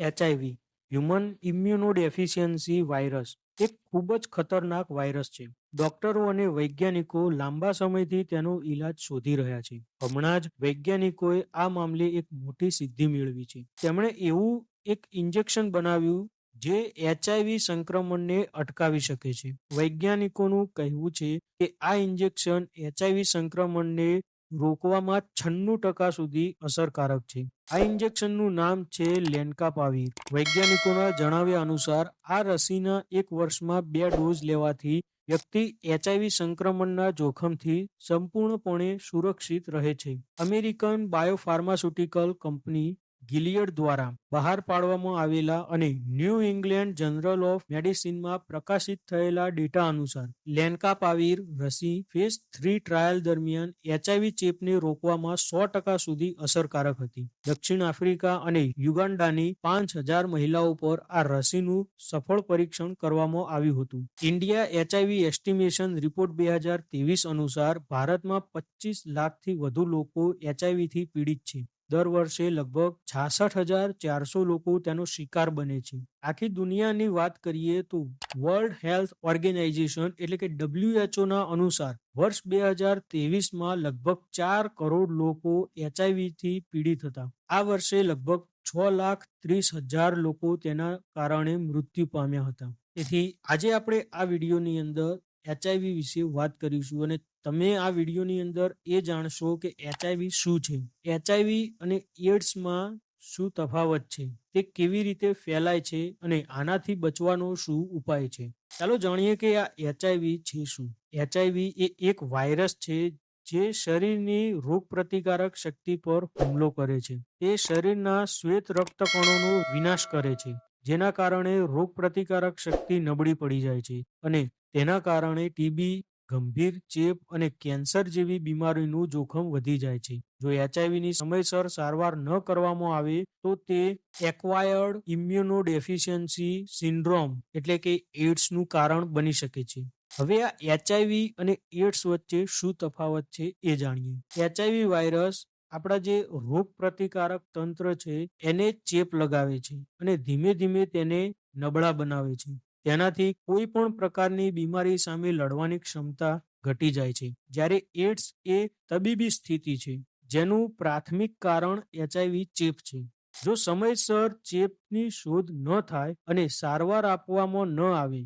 HIV human ઇમ્યુનોડેફિશિયન્સી virus એક ખૂબ જ ખતરનાક વાયરસ છે. ડોક્ટરો અને વૈજ્ઞાનિકો લાંબા સમયથી તેનો ઈલાજ શોધી રહ્યા છે. હમણાં જ વૈજ્ઞાનિકોએ આ મામલે એક મોટી સિદ્ધિ મેળવી છે. તેમણે એવું એક ઇન્જેક્શન બનાવ્યું જે એચઆઈવી સંક્રમણને અટકાવી શકે છે. વૈજ્ઞાનિકોનું કહેવું છે કે આ ઇન્જેક્શન એચઆઈવી સંક્રમણને રોકવામાં છન્નું ટકા સુધી અસરકારક છે. આ ઇન્જેક્શનનું નામ છે લેન્કાપાવીર. વૈજ્ઞાનિકોના જણાવ્યા અનુસાર, આ રસીના એક વર્ષમાં બે ડોઝ લેવાથી વ્યક્તિ એચઆઈવી સંક્રમણના જોખમથી સંપૂર્ણપણે સુરક્ષિત રહે છે. અમેરિકન બાયોફાર્માસ્યુટિકલ કંપની ગિલિયડ દ્વારા બહાર પાડવામાં આવેલા અને ન્યૂ ઇંગ્લેન્ડ જનરલ ઓફ મેડિસિનમાં પ્રકાશિત થયેલા ડેટા અનુસાર, લેન્કાપાવીર રસી ફેઝ થ્રી ટ્રાયલ દરમિયાન એચઆઈવી ચેપને રોકવામાં સો ટકા સુધી અસરકારક હતી. દક્ષિણ આફ્રિકા અને યુગાન્ડાની પાંચ હજાર મહિલાઓ પર આ રસીનું સફળ પરીક્ષણ કરવામાં આવ્યું હતું. ઇન્ડિયા એચઆઈવી એસ્ટિમેશન રિપોર્ટ બે હજાર ત્રેવીસ અનુસાર, ભારતમાં પચીસ લાખથી વધુ લોકો એચઆઈવીથી પીડિત છે. દર વર્ષે લગભગ છાસઠ હજાર ચારસો લોકો તેનો શિકાર બને છે. આખી દુનિયાની વાત કરીએ તો વર્લ્ડ હેલ્થ ઓર્ગેનાઇઝેશન એટલે કે ડબલ્યુએચઓ ના અનુસાર વર્ષ બે હજાર ત્રેવીસમાં લગભગ ચાર કરોડ લોકો એચઆઈવીથી પીડિત હતા. આ વર્ષે લગભગ છ લાખ ત્રીસ હજાર લોકો તેના કારણે મૃત્યુ પામ્યા હતા. તેથી આજે આપણે આ વિડીયોની અંદર એચઆઈવી વિશે વાત કરીશું અને તમે આ વિડીયોની અંદર એ જાણશો કે એચઆઈવી શું છે? એચઆઈવી અને એડ્સમાં શું તફાવત છે? તે કેવી રીતે ફેલાય છે અને આનાથી બચવાનો શું ઉપાય છે? ચાલો જાણીએ કે આ એચઆઈવી છે શું? એચઆઈવી એ એક વાયરસ છે જે શરીરની રોગ પ્રતિકારક શક્તિ પર હુમલો કરે છે. તે શરીરના શ્વેત રક્તકણોનો વિનાશ કરે છે, જેના કારણે રોગ પ્રતિકારક શક્તિ નબળી પડી જાય છે અને તેના કારણે ટીબી ગંભીર ચેપ અને કેન્સર જેવી બીમારીનું જોખમ વધી જાય છે. જો એચઆઈવીની સમયસર સારવાર ન કરવામાં આવે, તો તે એક્વાયર્ડ ઇમ્યુનોડેફિશિયન્સી સિન્ડ્રોમ એટલે કે એડ્સનું કારણ બની શકે છે. હવે આ એચઆઈવી અને એડ્સ વચ્ચે શું તફાવત છે એ જાણીએ. એચઆઈવી વાયરસ આપણા જે રોગ પ્રતિકારક તંત્ર છે, એને ચેપ લગાવે છે અને ધીમે ધીમે તેને નબળા બનાવે છે. તેનાથી કોઈ પણ પ્રકારની બીમારી સામે લડવાની ક્ષમતા ઘટી જાય છે. જ્યારે એડ્સ એ તબીબી સ્થિતિ છે, જેનું પ્રાથમિક કારણ એચઆઈવી ચેપ છે. જો સમયસર ચેપની શોધ ન થાય અને સારવાર આપવામાં ન આવે,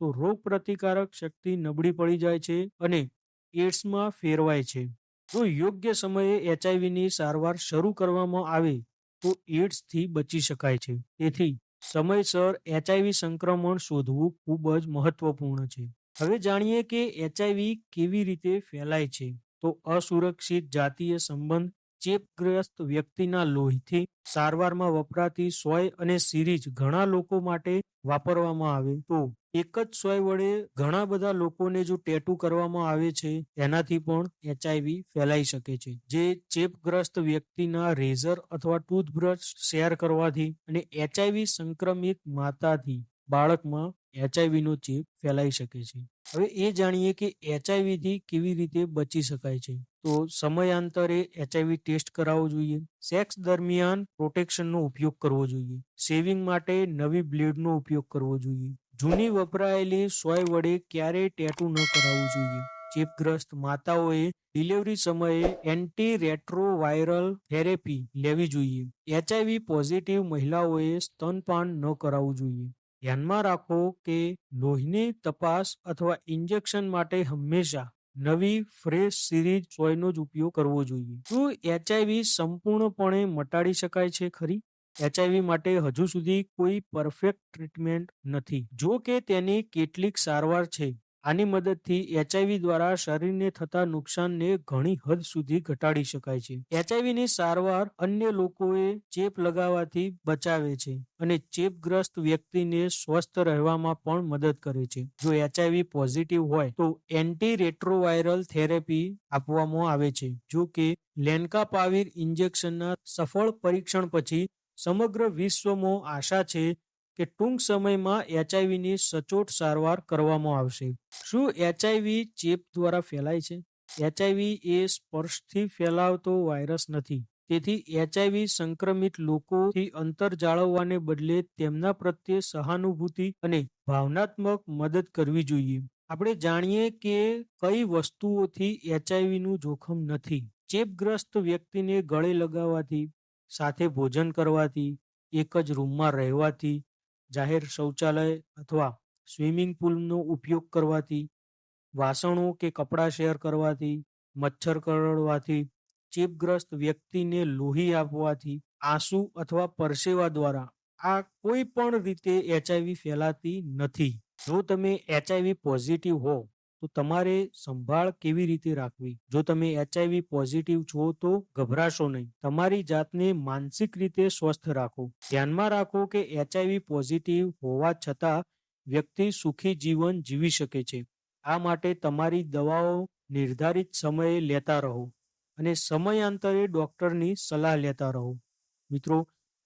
તો રોગ પ્રતિકારક શક્તિ નબળી પડી જાય છે અને એડ્સમાં ફેરવાય છે. જો યોગ્ય સમયે એચઆઈવીની સારવાર શરૂ કરવામાં આવે, તો એડ્સથી બચી શકાય છે. તેથી સમયસર એચઆઈવી સંક્રમણ શોધવું ખૂબ જ મહત્વપૂર્ણ છે. હવે જાણીએ કે એચઆઈવી કેવી રીતે ફેલાય છે? તો અસુરક્ષિત જાતીય સંબંધ ચેપગ્રસ્ત વ્યક્તિના લોહીથી સારવારમાં વપરાતી સોય અને સિરીજ ઘણા લોકો માટે વાપરવામાં આવે. તો એક જ સોય વડે ઘણા બધા લોકોને જો ટેટુ કરવામાં આવે છે, એનાથી પણ એચઆઈવી ફેલાઈ શકે છે. જે ચેપગ્રસ્ત વ્યક્તિના રેઝર અથવા ટૂથબ્રશ શેર કરવાથી અને એચઆઈવી સંક્રમિત માતાથી બાળકમાં એચઆઈવી નો ચેપ ફેલાઈ શકે છે. હવે એ જાણીએ કે એચઆઈવી થી કેવી રીતે બચી શકાય છે. તો સમયાંતરે એચઆઈવી ટેસ્ટ કરાવવો જોઈએ. સેક્સ દરમિયાન પ્રોટેક્શનનો ઉપયોગ કરવો જોઈએ. સેવિંગ માટે નવી બ્લેડનો ઉપયોગ કરવો જોઈએ. જૂની વપરાયેલી સોય વડે ક્યારેય ટેટુ ન કરાવવું જોઈએ. ચેપગ્રસ્ત માતાઓએ ડિલિવરી સમયે એન્ટી રેટ્રોવાયરલ થેરેપી લેવી જોઈએ. એચઆઈવી પોઝિટિવ મહિલાઓએ સ્તનપાન ન કરાવવું જોઈએ. ધ્યાનમાં રાખો કે લોહીની તપાસ અથવા ઇન્જેક્શન માટે હંમેશા નવી ફ્રેશ સિરીજ સોયનો જ ઉપયોગ કરવો જોઈએ. શું એચઆઈવી સંપૂર્ણપણે મટાડી શકાય છે ખરી? એચઆઈવી માટે હજુ સુધી કોઈ પરફેક્ટ ટ્રીટમેન્ટ નથી. જો કે તેની કેટલીક સારવાર છે. આની મદદથી એચઆઈવી દ્વારા શરીરને થતા નુકસાનને ઘણી હદ સુધી ઘટાડી શકાય છે. એચઆઈવીની સારવાર અન્ય લોકોએ ચેપ લગાવવાથી બચાવે છે અને ચેપગ્રસ્ત વ્યક્તિને સ્વસ્થ રહેવામાં પણ મદદ કરે છે. જો એચઆઈવી પોઝિટિવ હોય તો એન્ટી રેટ્રોવાયરલ થેરેપી આપવામાં આવે છે, જો કે લેન્કાપાવીર ઇન્જેક્શનના સફળ પરીક્ષણ પછી સમગ્ર વિશ્વમાં આશા છે કે ટૂંક સમયમાં એચઆઈવીની સચોટ સારવાર કરવામાં આવશે. શું એચઆઈવી ચેપ દ્વારા ફેલાય છે? એચઆઈવી એ સ્પર્શથી ફેલાવતો વાયરસ નથી. તેથી એચઆઈવી સંક્રમિત લોકોથી અંતર જાળવવાને બદલે તેમના પ્રત્યે સહાનુભૂતિ અને ભાવનાત્મક મદદ કરવી જોઈએ. આપણે જાણીએ કે કઈ વસ્તુઓથી એચઆઈવી નું જોખમ નથી. ચેપગ્રસ્ત વ્યક્તિને ગળે લગાવવાથી, સાથે ભોજન કરવાથી, એક જ રૂમમાં રહેવાથી જાહેર શૌચાલય અથવા સ્વિમિંગ પુલનો ઉપયોગ કરવાથી, વાસણો કે કપડાં શેર કરવાથી, મચ્છર કરડવાથી, ચેપગ્રસ્ત વ્યક્તિને લોહી આપવાથી, આંસુ અથવા પરસેવા દ્વારા આ કોઈ પણ રીતે એચઆઈવી ફેલાતી નથી. જો તમે એચઆઈવી પોઝિટિવ હો તો તમારે સંભાળ કેવી રીતે રાખવી? જો તમે એચઆઈવી પોઝિટિવ છો તો ગભરાશો નહીં. તમારી જાતને માનસિક રીતે સ્વસ્થ રાખો. ધ્યાનમાં રાખો કે એચઆઈવી પોઝિટિવ હોવા છતાં વ્યક્તિ સુખી જીવન જીવી શકે છે. આ માટે તમારી દવાઓ નિર્ધારિત સમયે લેતા રહો અને સમયાંતરે ડૉક્ટરની સલાહ લેતા રહો. મિત્રો,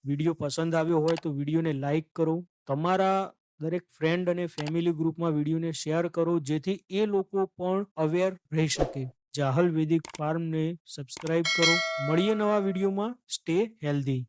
વીડિયો પસંદ આવ્યો હોય તો વિડીયોને લાઈક કરો. તમારા દરેક ફ્રેન્ડ અને ફેમિલી ગ્રુપમાં વિડીયોને શેર કરો, જેથી એ લોકો પણ અવેર રહી શકે. જાહલ વેદિક ફાર્મને સબસ્ક્રાઇબ કરો. મળીએ નવા વિડીયોમાં સ્ટે હેલ્ધી